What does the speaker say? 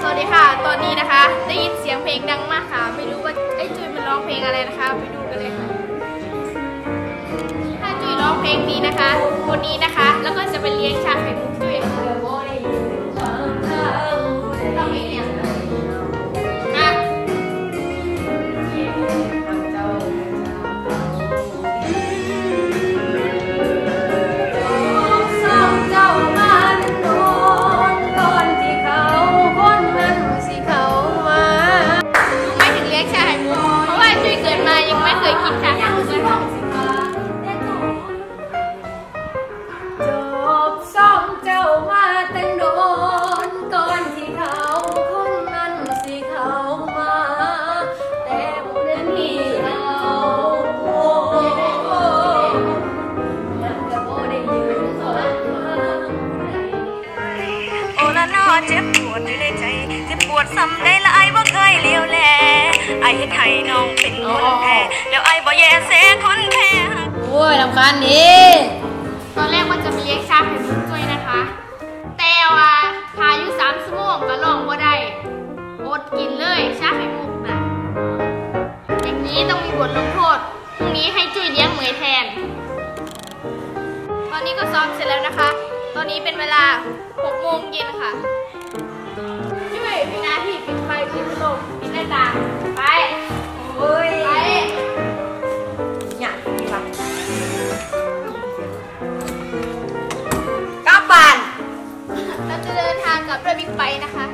สวัสดีค่ะ ตอนนี้นะคะ ได้ยินเสียงเพลงดังมากค่ะ ไม่รู้ว่าไอ้จุยมันร้องเพลงอะไรนะคะ ไปดูกันเลยค่ะ ถ้าจุยร้องเพลงนี้นะคะ คนนี้นะคะ แล้วก็จะไปเลี้ยงชา ละนอเจ็บปวดอยู่ในใจ เจ็บปวดซ้ำได้ละไอ้บ่เคยเลี้ยวแลไอ้เฮ็ดให้น้องเป็นคนแพ้แล้วไอ้บ่แย่เสคนแพ้โอ้ยลำคาญนี่ตอนแรกว่าจะไปเลี้ยงชาไข่มุกจุยนะคะ แต่ว่าพายุสามชั่วโมงก็ลองว่าได้อดกินเลยชาไข่มุกนะอย่างนี้ต้องมีบทลงโทษพรุ่งนี้ให้จุ้ยเลี้ยงเหมยแทน ตอนนี้ก็ซ้อมเสร็จแล้วนะคะ ตอนนี้เป็นเวลา6โมงเย็นค่ะจุยมีหน้าที่ปิดไฟปิดพัดลมปิดหน้าต่างไปโอ้ยไปอยากดีป่ะกลับบ้านเราจะเดินทางกับเรบิ๊กไบค์นะคะ